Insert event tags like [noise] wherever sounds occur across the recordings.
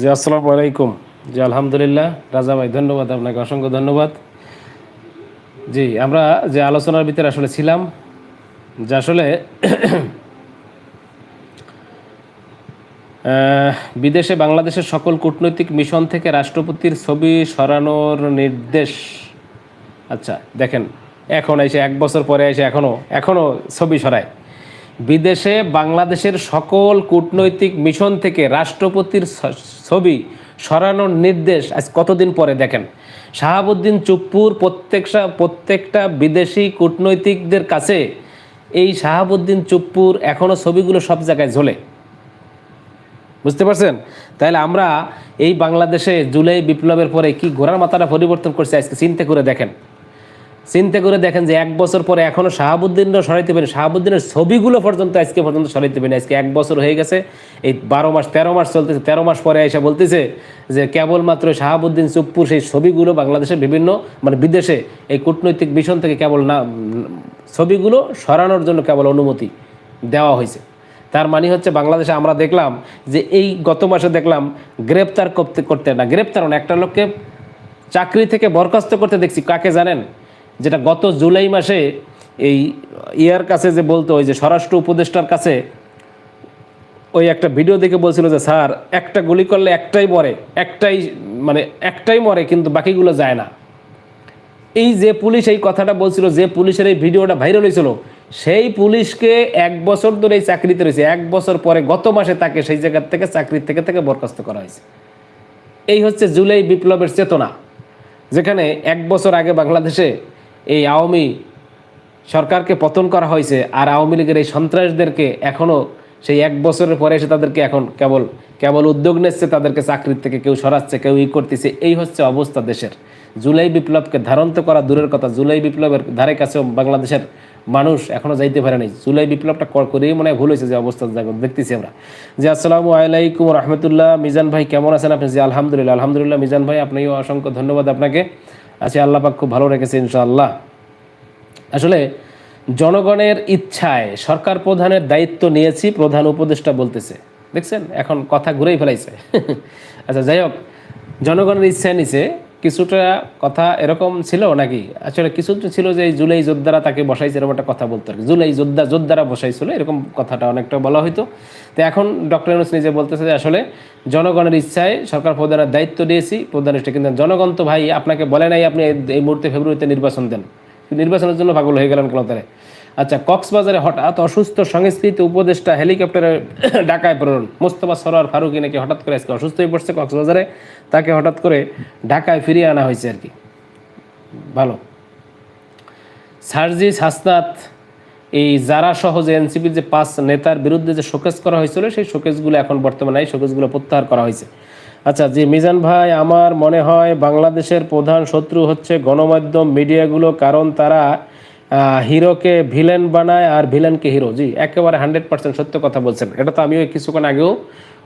জি, আসসালামু আলাইকুম। জি, আলহামদুলিল্লাহ। রাজা ভাই, ধন্যবাদ আপনাকে, অসংখ্য ধন্যবাদ। জি, আমরা যে আলোচনার ভিতরে আসলে ছিলাম, যে আসলে বিদেশে বাংলাদেশের সকল কূটনৈতিক মিশন থেকে রাষ্ট্রপতির ছবি সরানোর নির্দেশ। আচ্ছা দেখেন, এখন এসে এক বছর পরে এসে এখনও এখনও ছবি সরায়। বিদেশে বাংলাদেশের সকল কূটনৈতিক মিশন থেকে রাষ্ট্রপতির ছবি সরানোর নির্দেশ আজ কতদিন পরে দেখেন? শাহাবুদ্দিন চুপ্পুর প্রত্যেকটা প্রত্যেকটা বিদেশি কূটনৈতিকদের কাছে এই শাহাবুদ্দিন চুপ্পুর এখনও ছবিগুলো সব জায়গায় ঝোলে। বুঝতে পারছেন? তাহলে আমরা এই বাংলাদেশে জুলাই বিপ্লবের পরে কি ঘোড়ার মাথাটা পরিবর্তন করছে আজকে? চিন্তা করে দেখেন। চিন্তা করে দেখেন যে এক বছর পরে এখনও শাহাবুদ্দিনও সরাইতে পারেন। শাহাবুদ্দিনের ছবিগুলো পর্যন্ত আজকে পর্যন্ত সরাইতে পারেন। আজকে এক বছর হয়ে গেছে। এই বারো মাস, তেরো মাস চলতেছে। তেরো মাস পরে এসে বলতেছে যে কেবলমাত্র শাহাবুদ্দিন চুপ্পুর সেই ছবিগুলো বাংলাদেশের বিভিন্ন মানে বিদেশে এই কূটনৈতিক মিশন থেকে কেবল না ছবিগুলো সরানোর জন্য কেবল অনুমতি দেওয়া হয়েছে। তার মানে হচ্ছে বাংলাদেশে আমরা দেখলাম যে এই গত মাসে দেখলাম গ্রেপ্তার করতে করতে না, গ্রেপ্তার না একটা লোককে চাকরি থেকে বরখাস্ত করতে দেখছি। কাকে জানেন? যেটা গত জুলাই মাসে এই ইয়ার কাছে যে বলতো, ওই যে স্বরাষ্ট্র উপদেষ্টার কাছে ওই একটা ভিডিও দেখে বলছিল যে, স্যার, একটা গুলি করলে একটাই মরে, একটাই মানে একটাই মরে, কিন্তু বাকিগুলো যায় না। এই যে পুলিশ এই কথাটা বলছিল, যে পুলিশের এই ভিডিওটা ভাইরাল হয়েছিল সেই পুলিশকে এক বছর ধরে এই চাকরিতে রয়েছে। এক বছর পরে গত মাসে তাকে সেই জায়গার থেকে চাকরি থেকে থেকে বরখাস্ত করা হয়েছে। এই হচ্ছে জুলাই বিপ্লবের চেতনা, যেখানে এক বছর আগে বাংলাদেশে এই আওয়ামী সরকারকে পতন করা হয়েছে আর আওয়ামী লীগের এই সন্ত্রাসদেরকে এখনও সেই এক বছরের পরে এসে তাদেরকে এখন কেবল কেবল উদ্যোগ নিচ্ছে, তাদেরকে চাকরির থেকে কেউ সরাচ্ছে, কেউ ই করতেছে। এই হচ্ছে অবস্থা দেশের। জুলাই বিপ্লবকে ধারন্ত করা দূরের কথা। জুলাই বিপ্লবের ধারে কাছেও বাংলাদেশের মানুষ এখনও যাইতে পারে নাই। জুলাই বিপ্লবটা কর- করেই মনে হয় ভুল হয়েছে যে অবস্থা দেখতেছি আমরা। জি আসসালামু আলাইকুম রহমতুল্লাহ, মিজান ভাই কেমন আছেন আপনি? জি আলহামদুলিল্লাহ আলহামদুলিল্লাহ, মিজান ভাই আপনাকেও অসংখ্য ধন্যবাদ আপনাকে। আছি আল্লাহ পাক খুব ভালো রেখেছে ইনশাআল্লাহ। আসলে জনগণের ইচ্ছায় সরকার প্রধানের দায়িত্ব নিয়েছি, প্রধান উপদেষ্টা বলতেছে। দেখছেন? এখন কথা ঘুরেই ফেলাইছে। [laughs] আচ্ছা যাই হোক, জনগণের ইচ্ছায় নিছে। কিছুটা কথা এরকম ছিল নাকি? আসলে কিছু ছিল যে জুলাই যোদ্ধারা তাকে বসাইছে এরকম একটা কথা বলতো আর জুলাই যোদ্ধা, যোদ্ধারা বসাইছিল, এরকম কথাটা অনেকটা বলা হইতো। তো এখন ডক্টর ইউনুস নিজে বলতেছে যে আসলে জনগণের ইচ্ছায় সরকার প্রধানের দায়িত্ব দিয়েছি প্রধানিষ্ঠ কিন্তু জনগণ তো ভাই, আপনাকে বলে নাই আপনি এই- মুহূর্তে ফেব্রুয়ারিতে নির্বাচন দেন। নির্বাচনের জন্য পাগল হয়ে গেলেন কোনোতারে আচ্ছা কক্সবাজারে হঠাৎ অসুস্থ সংস্কৃতি উপদেষ্টা হেলিকপ্টারে [coughs] ঢাকায় প্রেরণ। মোস্তফা সরোয়ার ফারুকি নাকি হঠাৎ করে আজকে অসুস্থ হয়ে পড়ছে কক্সবাজারে? তাকে হঠাৎ করে ঢাকায় ফিরিয়ে আনা হয়েছে আর কি। ভালো। সার্জিস হাসনাত, এই যারা সহ যে এনসিপির যে পাঁচ নেতার বিরুদ্ধে যে শোকেস করা হয়েছিল, সেই শোকেসগুলো এখন বর্তমানে এই শোকেসগুলো প্রত্যাহার করা হয়েছে। আচ্ছা জি, মিজান ভাই, আমার মনে হয় বাংলাদেশের প্রধান শত্রু হচ্ছে গণমাধ্যম মিডিয়াগুলো, কারণ তারা হিরোকে ভিলেন বানায় আর ভিলেনকে হিরো। জি, একেবারে হান্ড্রেড পার্সেন্ট সত্য কথা বলছেন। এটা তো আমিও কিছুক্ষণ আগেও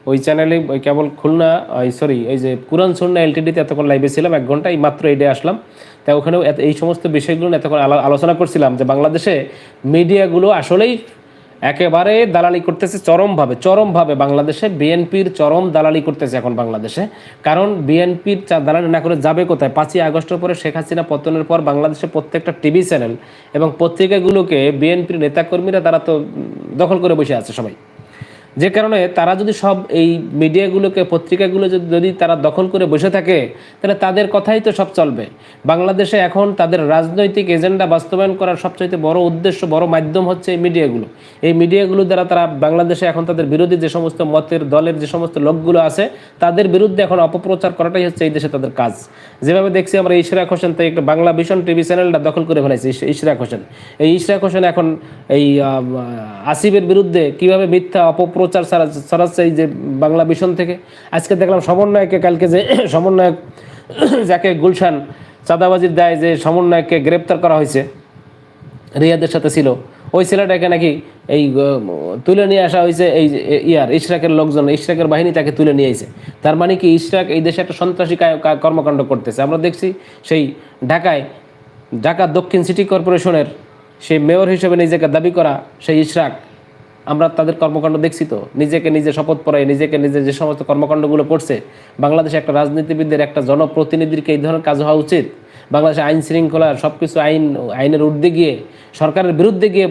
ওই চ্যানেলে, ওই কেবল খুলনা ওই সরি এই যে কুরআন সুন্না এলটিডিতে এতক্ষণ লাইভে ছিলাম, এক ঘণ্টা এই মাত্র এই ডে আসলাম। তাই ওখানেও এই সমস্ত বিষয়গুলো এতক্ষণ আলো- আলোচনা করছিলাম যে বাংলাদেশে মিডিয়াগুলো আসলেই একেবারে দালালি করতেছে চরমভাবে চরমভাবে বাংলাদেশে। বিএনপির চরম দালালি করতেছে এখন বাংলাদেশে। কারণ বিএনপির দালালি না করে যাবে কোথায়? পাঁচই আগস্টের পরে শেখ হাসিনা পতনের পর বাংলাদেশে প্রত্যেকটা টিভি চ্যানেল এবং পত্রিকাগুলোকে বিএনপির নেতাকর্মীরা তারা তো দখল করে বসে আছে সবাই। যে কারণে তারা যদি সব এই মিডিয়াগুলোকে, পত্রিকাগুলো যদি তারা দখল করে বসে থাকে, তাহলে তাদের কথাই তো সব চলবে। বাংলাদেশে এখন তাদের রাজনৈতিক এজেন্ডা বাস্তবায়ন করার সবচাইতে বড় উদ্দেশ্য, বড় মাধ্যম হচ্ছে এই মিডিয়াগুলো। এই মিডিয়াগুলো দ্বারা তারা বাংলাদেশে এখন তাদের বিরোধী যে সমস্ত মতের দলের যে সমস্ত লোকগুলো আছে, তাদের বিরুদ্ধে এখন অপপ্রচার করাটাই হচ্ছে এই দেশে তাদের কাজ। যেভাবে দেখছি আমরা ইশরাক হোসেন তাই একটা বাংলা ভীষণ টিভি চ্যানেলটা দখল করে ফেলেছে ইশ- ইশরাক হোসেন। এই ইশরাক হোসেন এখন এই আসিফের বিরুদ্ধে কীভাবে মিথ্যা, অপপ্রচার ছড়া- ছড়াচ্ছে এই যে বাংলা ভীষণ থেকে। আজকে দেখলাম সমন্বয়কে, কালকে যে [clears throat] সমন্বয়ক [clears throat] যাকে গুলশান চাঁদাবাজির দায় যে সমন্বয়ককে গ্রেপ্তার করা হয়েছে, রিয়াদের সাথে ছিল। ওই ছেলেটাকে নাকি এই তুলে নিয়ে আসা হয়েছে এই ইয়ার, ইশরাকের লোকজন, ইশরাকের বাহিনী তাকে তুলে নিয়ে এসেছে তার মানে কি, ইশরাক এই দেশে একটা সন্ত্রাসী কর্মকাণ্ড করতেছে। আমরা দেখছি সেই ঢাকায়, ঢাকা দক্ষিণ সিটি কর্পোরেশনের সেই মেয়র হিসেবে নিজেকে দাবি করা সেই ইশরাক। আমরা তাদের কর্মকাণ্ড দেখছি তো। নিজেকে নিজে শপথ পড়ায় নিজেকে নিজে যে সমস্ত কর্মকাণ্ডগুলো করছে, বাংলাদেশে একটা রাজনীতিবিদদের, একটা জনপ্রতিনিধিকে এই ধরনের কাজ হওয়া উচিত। বাংলাদেশে আইন শৃঙ্খলা সব কিছু আইন, আইনের ঊর্ধ্বে গিয়ে, সরকারের বিরুদ্ধে গিয়ে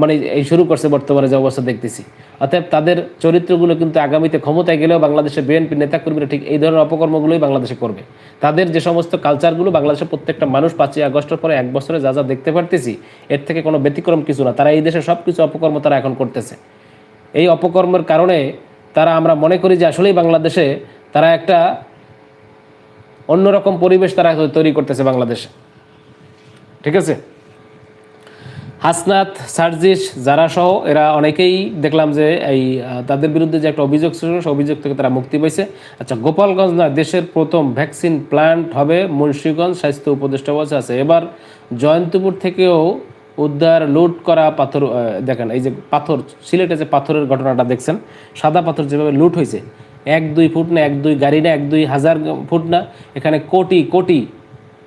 মানে এই শুরু করছে বর্তমানে যে অবস্থা দেখতেছি। অতএব তাদের চরিত্রগুলো কিন্তু আগামীতে ক্ষমতায় গেলেও বাংলাদেশের বিএনপি নেতাকর্মীরা ঠিক এই ধরনের অপকর্মগুলোই বাংলাদেশে করবে। তাদের যে সমস্ত কালচারগুলো বাংলাদেশের প্রত্যেকটা মানুষ পাঁচই আগস্টের পরে এক বছরে যা যা দেখতে পারতেছি, এর থেকে কোনো ব্যতিক্রম কিছু না। তারা এই দেশে সব কিছু অপকর্ম তারা এখন করতেছে। এই অপকর্মের কারণে তারা আমরা মনে করি যে আসলেই বাংলাদেশে তারা একটা অন্যরকম পরিবেশ তারা তৈরি করতেছে বাংলাদেশে। ঠিক আছে? হাসনাত, সার্জিস যারা সহ এরা অনেকেই দেখলাম যে এই তাদের বিরুদ্ধে যে একটা অভিযোগ ছিল, সেই অভিযোগ থেকে তারা মুক্তি পাইছে। আচ্ছা গোপালগঞ্জ না, দেশের প্রথম ভ্যাকসিন প্ল্যান্ট হবে মুন্সীগঞ্জ, স্বাস্থ্য উপদেষ্টা বলছে আছে এবার জয়ন্তপুর থেকেও উদ্ধার, লুট করা পাথর দেখেন, এই যে পাথর, সিলেটে যে পাথরের ঘটনাটা দেখছেন, সাদা পাথর যেভাবে লুট হয়েছে, এক, দুই ফুট না, এক, দুই গাড়ি না, এক, দুই হাজার ফুট না, এখানে কোটি কোটি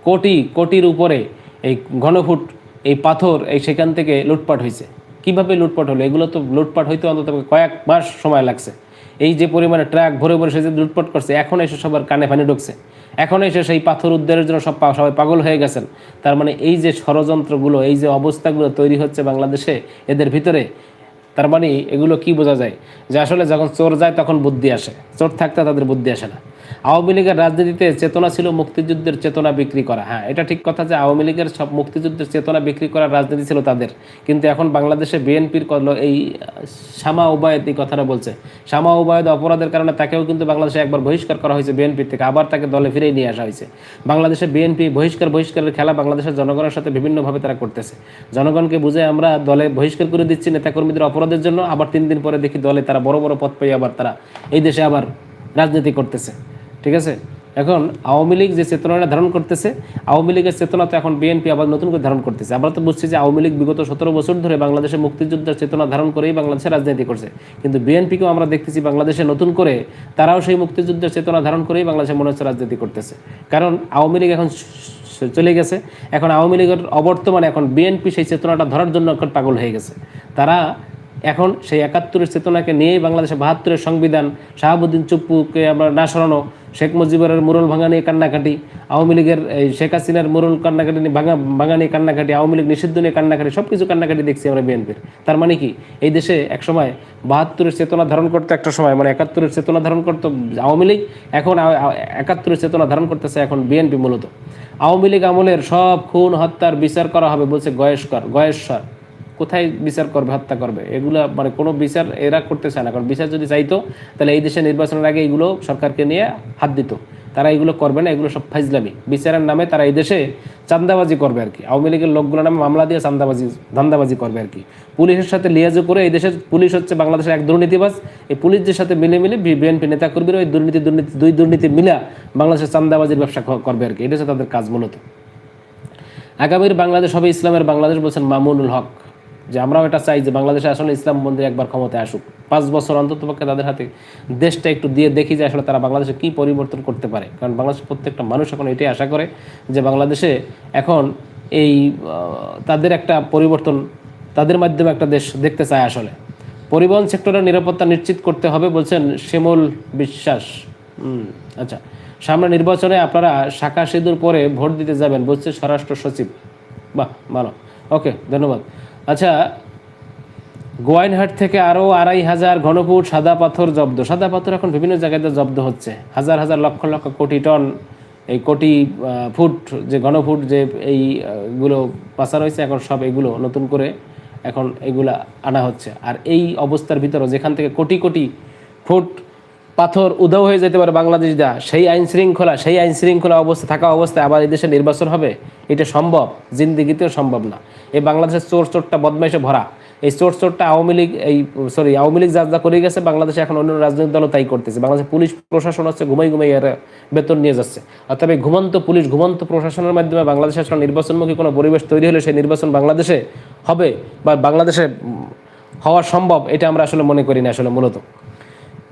কোটি, কোটির উপরে এই ঘনফুট এই পাথর এই সেখান থেকে লুটপাট হয়েছে। কীভাবে লুটপাট হলো? এগুলো তো লুটপাট হইতে অন্তত কয়েক মাস সময় লাগছে। এই যে পরিমাণে ট্রাক ভরে ভরে সে যে লুটপাট করছে, এখন এসে সবার কানে পানি ঢুকছে। এখন এসে সেই পাথর উদ্ধারের জন্য সব সবাই পাগল হয়ে গেছেন। তার মানে এই যে ষড়যন্ত্রগুলো, এই যে অবস্থাগুলো তৈরি হচ্ছে বাংলাদেশে, এদের ভিতরে, তার মানে এগুলো কি বোঝা যায়? যে আসলে যখন চোর যায় তখন বুদ্ধি আসে। চোর থাকতে তাদের বুদ্ধি আসে না। আওয়ামী লীগের রাজনীতিতে চেতনা ছিল মুক্তিযুদ্ধের চেতনা বিক্রি করা। হ্যাঁ এটা ঠিক কথা যে আওয়ামী লীগের সব মুক্তিযুদ্ধের চেতনা বিক্রি করার রাজনীতি ছিল তাদের। কিন্তু এখন বাংলাদেশে বিএনপির এই শামা উবায়দ এই কথাটা বলছে। শামা উবায়দ অপরাধের কারণে তাকেও কিন্তু বাংলাদেশে একবার বহিষ্কার করা হয়েছে বিএনপি থেকে, আবার তাকে দলে ফিরেই নিয়ে আসা হয়েছে। বাংলাদেশে বিএনপি বহিষ্কার, বহিষ্কারের খেলা বাংলাদেশের জনগণের সাথে বিভিন্নভাবে তারা করতেছে। জনগণকে বুঝে আমরা দলে বহিষ্কার করে দিচ্ছি নেতাকর্মীদের অপরাধের জন্য, আবার তিন দিন পরে দেখি দলে তারা বড় বড় পদ পেয়ে আবার তারা এই দেশে আবার রাজনীতি করতেছে। ঠিক আছে? এখন আওয়ামী লীগ যে চেতনাটা ধারণ করতেছে, আওয়ামী লীগের চেতনা তো এখন বিএনপি আবার নতুন করে ধারণ করতেছে। আমরা তো বুঝছি যে আওয়ামী লীগ বিগত সতেরো বছর ধরে বাংলাদেশে মুক্তিযুদ্ধের চেতনা ধারণ করেই বাংলাদেশে রাজনীতি করছে। কিন্তু বিএনপিকেও আমরা দেখতেছি বাংলাদেশে নতুন করে তারাও সেই মুক্তিযুদ্ধের চেতনা ধারণ করেই বাংলাদেশে মনে হচ্ছে রাজনীতি করতেছে। কারণ আওয়ামী লীগ এখন চলে গেছে। এখন আওয়ামী লীগের অবর্তমানে এখন বিএনপি সেই চেতনাটা ধরার জন্য এখন পাগল হয়ে গেছে। তারা এখন সেই একাত্তরের চেতনাকে নিয়েই বাংলাদেশে বাহাত্তরের সংবিধান, শাহাবুদ্দিন চুপ্পুকে আমরা না সরানো, শেখ মুজিবুরের মুরল ভাঙা নিয়ে কান্নাকাটি, আওয়ামী লীগের এই শেখ হাসিনার মুরল কান্নাকাটি নিয়ে ভাঙা ভাঙা নিয়ে কান্নাকাটি, আওয়ামী লীগ নিষিদ্ধ নিয়ে কান্নাকাটি সব কিছু কান্নাকাটি দেখছি আমরা বিএনপির। তার মানে কি? এই দেশে এক সময় বাহাত্তরের চেতনা ধারণ করতে একটা সময় মানে একাত্তরের চেতনা ধারণ করতো আওয়ামী লীগ, এখন একাত্তরের চেতনা ধারণ করতেছে এখন বিএনপি মূলত। আওয়ামী লীগ আমলের সব খুন, হত্যার বিচার করা হবে বলছে গয়েশকর, গয়েশ্বর। কোথায় বিচার করবে, হত্যা করবে? এগুলো মানে কোনো বিচার এরা করতে চায় না। কারণ বিচার যদি চাইতো, তাহলে এই দেশে নির্বাচনের আগে এগুলো সরকারকে নিয়ে হাত দিত। তারা এগুলো করবে না, এগুলো সব ফাইজলামি। বিচারের নামে তারা এই দেশে চান্দাবাজি করবে আর কি। আওয়ামী লীগের লোকগুলোর নামে মামলা দিয়ে চান্দাবাজি ধান্দাবাজি করবে আর কি। পুলিশের সাথে লিয়াজো করে এই দেশের পুলিশ হচ্ছে বাংলাদেশের এক দুর্নীতিবাজ। এই পুলিশদের সাথে মিলে মিলে বিএনপি নেতা কর্মীরা ওই দুর্নীতি দুর্নীতি, দুই দুর্নীতি মিলা বাংলাদেশের চান্দাবাজির ব্যবসা করবে আর কি। এটা হচ্ছে তাদের কাজ মূলত। আগামীর বাংলাদেশ হবে ইসলামের বাংলাদেশ বলছেন মামুনুল হক। যে আমরাও এটা চাই যে বাংলাদেশে আসলে ইসলাম মন্দির একবার ক্ষমতায় আসুক। পাঁচ বছর অন্ততপক্ষে তাদের হাতে দেশটা একটু দিয়ে দেখি যে আসলে তারা বাংলাদেশে কী পরিবর্তন করতে পারে। কারণ বাংলাদেশের প্রত্যেকটা মানুষ এখন এটাই আশা করে যে বাংলাদেশে এখন এই তাদের একটা পরিবর্তন তাদের মাধ্যমে একটা দেশ দেখতে চায় আসলে। পরিবহন সেক্টরের নিরাপত্তা নিশ্চিত করতে হবে বলছেন শিমুল বিশ্বাস। আচ্ছা। সামনে নির্বাচনে আপনারা শাখা সিঁদুর পরে ভোট দিতে যাবেন বলছে স্বরাষ্ট্র সচিব। বাহ, ভালো। ওকে, ধন্যবাদ। আচ্ছা গোয়াইনহাট থেকে আরও আড়াই হাজার ঘনফুট সাদা পাথর জব্দ। সাদা পাথর এখন বিভিন্ন জায়গাতে জব্দ হচ্ছে। হাজার হাজার লক্ষ লক্ষ কোটি টন, এই কোটি ফুট যে ঘনফুট যে এইগুলো পাচার হয়েছে এখন সব এগুলো নতুন করে এখন এগুলা আনা হচ্ছে। আর এই অবস্থার ভিতরে যেখান থেকে কোটি কোটি ফুট পাথর উধাও হয়ে যেতে পারে বাংলাদেশ দা। সেই আইন শৃঙ্খলা, সেই আইন শৃঙ্খলা অবস্থা, থাকা অবস্থায় আবার এই দেশে নির্বাচন হবে? এটা সম্ভব? জিন্দিগিতেও সম্ভব না। এই বাংলাদেশের চোর চোরটা বদমাইশে ভরা। এই চোর চোরটা আওয়ামী লীগ, এই সরি আওয়ামী লীগ যা যা করে গেছে, বাংলাদেশে এখন অন্য রাজনৈতিক দলও তাই করতেছে। বাংলাদেশের পুলিশ প্রশাসন হচ্ছে ঘুমাই ঘুমাই এর বেতন নিয়ে যাচ্ছে। অর্থাৎ এই ঘুমন্ত পুলিশ, ঘুমন্ত প্রশাসনের মাধ্যমে বাংলাদেশে আসলে নির্বাচনমুখী কোনো পরিবেশ তৈরি হলে সেই নির্বাচন বাংলাদেশে হবে বা বাংলাদেশে হওয়া সম্ভব, এটা আমরা আসলে মনে করি না আসলে মূলত।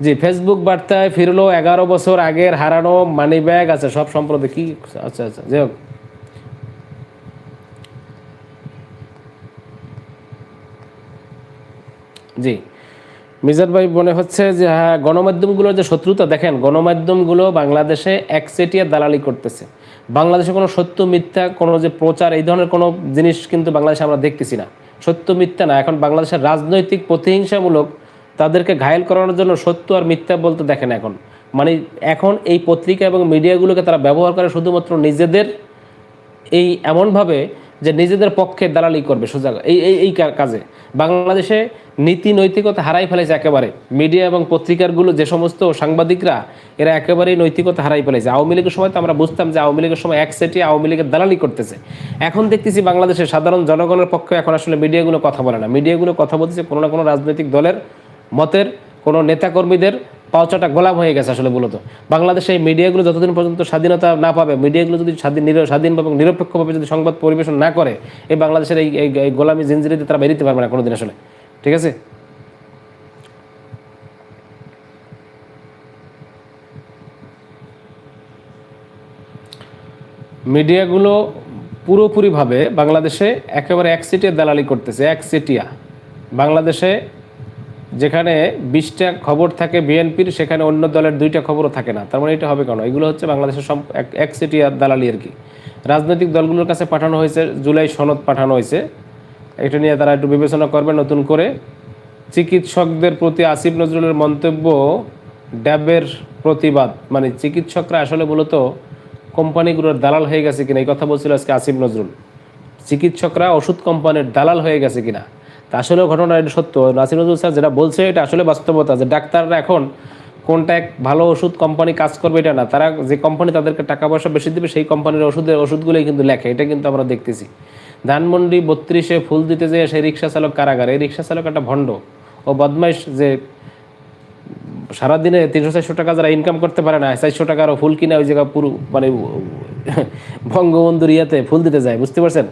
জি ফেসবুক বার্তায় ফিরলো এগারো বছর আগের হারানো মানি ব্যাগ আছে, সব সম্প্রতি কি আচ্ছা আচ্ছা যাই হোক। জি, মিজান ভাই মনে হচ্ছে যে হ্যাঁ গণমাধ্যমগুলোর যে শত্রুতা, দেখেন, গণমাধ্যমগুলো বাংলাদেশে একচেটিয়া দালালি করতেছে। বাংলাদেশে কোনো সত্য মিথ্যা, কোনো যে প্রচার, এই ধরনের কোনো জিনিস কিন্তু বাংলাদেশে আমরা দেখতেছি না। সত্য মিথ্যা না, এখন বাংলাদেশের রাজনৈতিক প্রতিহিংসামূলক তাদেরকে ঘায়েল করানোর জন্য সত্য আর মিথ্যা বলতে দেখেন এখন। মানে এখন এই পত্রিকা এবং মিডিয়াগুলোকে তারা ব্যবহার করে শুধুমাত্র নিজেদের এই এমনভাবে যে নিজেদের পক্ষে দালালি করবে সোজা এই এই এই কাজে। বাংলাদেশে নীতি নৈতিকতা হারাই ফেলেছে একেবারে। মিডিয়া এবং পত্রিকারগুলো যে সমস্ত সাংবাদিকরা, এরা একেবারেই নৈতিকতা হারাই ফেলেছে। আওয়ামী লীগের সময় তো আমরা বুঝতাম যে আওয়ামী লীগের সময় এক সেটে আওয়ামী লীগের দালালি করতেছে। এখন দেখতেছি বাংলাদেশের সাধারণ জনগণের পক্ষে এখন আসলে মিডিয়াগুলো কথা বলে না। মিডিয়াগুলো কথা বলতেছে কোনো না কোনো রাজনৈতিক দলের মতের কোনো নেতাকর্মীদের পাওচাটা গোলাম হয়ে গেছে আসলে মূলত। বাংলাদেশে এই মিডিয়াগুলো যতদিন পর্যন্ত স্বাধীনতা না পাবে, মিডিয়াগুলো যদি স্বাধীন স্বাধীন এবং নিরপেক্ষভাবে যদি সংবাদ পরিবেশন না করে, এই বাংলাদেশের এই, এই- গোলামি জিনজিরিতে তারা বেরিতে পারবে না কোনোদিন আসলে। ঠিক আছে? মিডিয়াগুলো পুরোপুরিভাবে বাংলাদেশে একেবারে এক একসিটিয়া দালালি করতেছে একসিটিয়া বাংলাদেশে যেখানে বিশটা খবর থাকে বিএনপির, সেখানে অন্য দলের দুইটা খবরও থাকে না। তার মানে এটা হবে কেন? এগুলো হচ্ছে বাংলাদেশের এক- একচেটিয়া দালালি আর কি। রাজনৈতিক দলগুলোর কাছে পাঠানো হয়েছে, জুলাই সনদ পাঠানো হয়েছে। এটা নিয়ে তারা একটু বিবেচনা করবে নতুন করে। চিকিৎসকদের প্রতি আসিফ নজরুলের মন্তব্য, ড্যাবের প্রতিবাদ। মানে চিকিৎসকরা আসলে মূলত কোম্পানিগুলোর দালাল হয়ে গেছে কিনা, এই কথা বলছিল আজকে আসিফ নজরুল। চিকিৎসকরা ওষুধ কোম্পানির দালাল হয়ে গেছে কিনা? তা আসলে ঘটনা এটা সত্য। নাসির নজরুল স্যার যেটা বলছে, এটা আসলে বাস্তবতা যে ডাক্তাররা এখন কোনটা এক ভালো ওষুধ কোম্পানি কাজ করবে এটা না। তারা যে কোম্পানি তাদেরকে টাকা পয়সা বেশি দেবে, সেই কোম্পানির ওষুধের ওষুধগুলোই কিন্তু লেখে। এটা কিন্তু আমরা দেখতেছি। ধানমন্ডি বত্রিশে ফুল দিতে যেয়ে সেই রিক্সা চালক কারাগার। এই রিক্সা চালক একটা ভণ্ড। ও বদমাইশ যে সারাদিনে তিনশো চারশো টাকা যারা ইনকাম করতে পারে না, চারশো টাকারও ফুল কিনে ওই জায়গা পুরো মানে বঙ্গবন্ধুর ইয়াতে ফুল দিতে যায়, বুঝতে পারছেন?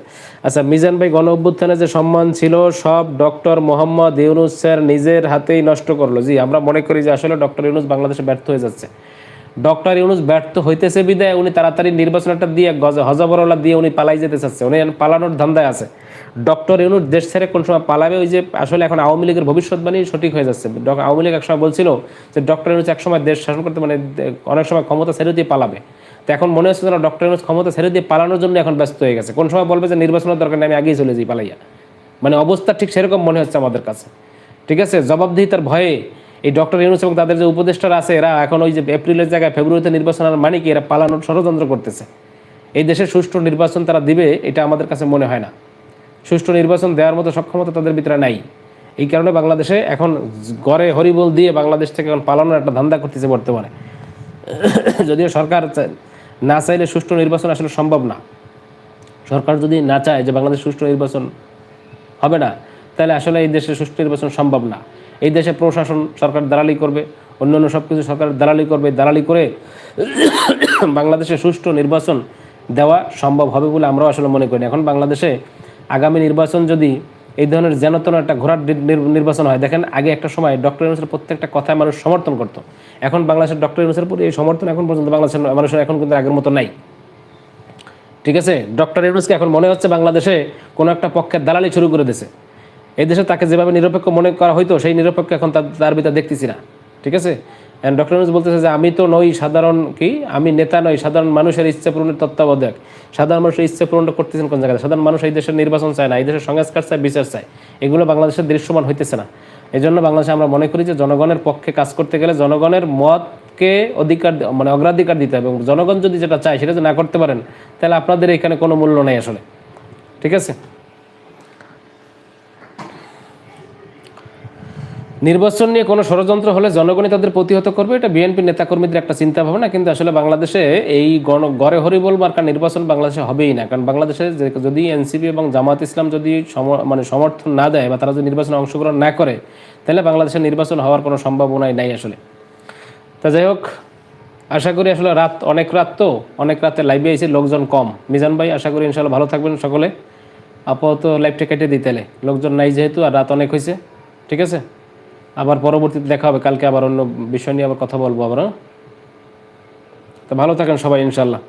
আচ্ছা মিজান ভাই গণ অভ্যুত্থানে যে সম্মান ছিল, সব ডক্টর মোহাম্মদ ইউনুস স্যার নিজের হাতেই নষ্ট করল। জি, আমরা মনে করি যে আসলে ডক্টর ইউনুস বাংলাদেশে ব্যর্থ হয়ে যাচ্ছে। ডক্টর ইউনুস ব্যর্থ হইতেছে বিদায়, উনি তাড়াতাড়ি নির্বাচন একটা দিয়ে, গজ, হজবরলা দিয়ে উনি পালাই যেতে চাচ্ছে। উনি পালানোর ধান্দায় আছে। ডক্টর ইউনুস দেশ ছেড়ে কোন সময় পালাবে, ওই যে আসলে এখন আওয়ামী লীগের ভবিষ্যৎবাণী সঠিক হয়ে যাচ্ছে। আওয়ামী লীগ একসময় বলছিল যে, ডক্টর ইউনুস একসময় দেশ শাসন করতে মানে অনেক সময় ক্ষমতা ছেড়ে দিয়ে পালাবে। তো এখন মনে হচ্ছে যেন ডক্টর ইউনুস ক্ষমতা ছেড়ে দিয়ে পালানোর জন্য এখন ব্যস্ত হয়ে গেছে। কোন সময় বলবে যে নির্বাচনের দরকার নেই, আমি আগেই চলে যাই পালাইয়া। মানে অবস্থা ঠিক সেরকম মনে হচ্ছে আমাদের কাছে। ঠিক আছে? জবাবদিহিতার ভয়ে এই ডক্টর ইউনুস এবং তাদের যে উপদেষ্টারা আছে, এরা এখন ওই যে এপ্রিলের জায়গায় ফেব্রুয়ারিতে নির্বাচন আর মানে কি, এরা পালানোর ষড়যন্ত্র করতেছে। এই দেশে সুষ্ঠু নির্বাচন তারা দিবে, এটা আমাদের কাছে মনে হয় না। সুষ্ঠু নির্বাচন দেওয়ার মতো সক্ষমতা তাদের ভিতরে নাই। এই কারণে বাংলাদেশে এখন গড়ে হরিবোল দিয়ে বাংলাদেশ থেকে এখন পালানোর একটা ধান্দা করতেছে বর্তমানে। [coughs] যদিও সরকার না চাইলে সুষ্ঠু নির্বাচন আসলে সম্ভব না। সরকার যদি না চায় যে বাংলাদেশ সুষ্ঠু নির্বাচন হবে না, তাহলে আসলে এই দেশে সুষ্ঠু নির্বাচন সম্ভব না। এই দেশে প্রশাসন সরকার দালালি করবে, অন্যান্য সব কিছু সরকার দালালি করবে, দালালি করে [coughs] বাংলাদেশে সুষ্ঠু নির্বাচন দেওয়া সম্ভব হবে বলে আমরাও আসলে মনে করি এখন বাংলাদেশে আগামী নির্বাচন যদি এই ধরনের যেনতন একটা ঘোরার নির- নির- নির্বাচন হয়। দেখেন, আগে একটা সময় ডক্টর ইউনুসের প্রত্যেকটা কথায় মানুষ সমর্থন করতো। এখন বাংলাদেশের ডক্টর ইউনুসের প্রতি এই সমর্থন এখন পর্যন্ত বাংলাদেশের মানুষের এখন কিন্তু আগের মতো নাই। ঠিক আছে? ডক্টর ইউনুসকে এখন মনে হচ্ছে বাংলাদেশে কোনো একটা পক্ষের দালালি শুরু করে দিয়েছে। এই দেশে তাকে যেভাবে নিরপেক্ষ মনে করা হয়তো সেই নিরপেক্ষ এখন তার তার ভিতরে দেখতেছি না। ঠিক আছে? ডক্টর ইউনুস বলতেছে যে আমি তো নই সাধারণ কি? আমি নেতা নই, সাধারণ মানুষের ইচ্ছা পূরণের তত্ত্বাবধায়ক। সাধারণ মানুষের ইচ্ছা পূরণটা করতেছেন কোন জায়গায় সাধারণ মানুষ এই দেশের নির্বাচন চায় না, এই দেশের সংস্কার চায়, বিচার চায়। এগুলো বাংলাদেশের দৃশ্যমান হইতেছে না। এই জন্য বাংলাদেশে আমরা মনে করি যে জনগণের পক্ষে কাজ করতে গেলে জনগণের মতকে অধিকার মানে অগ্রাধিকার দিতে হবে। এবং জনগণ যদি যেটা চায় সেটা যদি না করতে পারেন, তাহলে আপনাদের এখানে কোনো মূল্য নেই আসলে। ঠিক আছে? নির্বাচন নিয়ে কোনো ষড়যন্ত্র হলে জনগণই তাদের প্রতিহত করবে, এটা বিএনপি নেতাকর্মীদের একটা চিন্তা ভাবনা কিন্তু আসলে বাংলাদেশে এই গণ, গড়ে হরিবল মার্কা নির্বাচন বাংলাদেশে হবেই না। কারণ বাংলাদেশে যদি এনসিপি এবং জামাত ইসলাম যদি মানে সমর্থন না দেয় বা তারা যদি নির্বাচনে অংশগ্রহণ না করে, তাহলে বাংলাদেশের নির্বাচন হওয়ার কোনো সম্ভাবনাই নাই আসলে। তা যাই হোক, আশা করি আসলে রাত, অনেক রাত তো, অনেক রাতে লাইভে এসে লোকজন কম। মিজান ভাই, আশা করি ইনশাল্লাহ ভালো থাকবেন সকলে। আপাতত লাইভটা কেটে তাহলে। লোকজন নাই যেহেতু, আর রাত অনেক হয়েছে ঠিক আছে? আবার পরবর্তীতে দেখা হবে, কালকে আবার অন্য বিষয় নিয়ে আবার কথা বলব হ্যাঁ? তো ভালো থাকেন সবাই ইনশাল্লাহ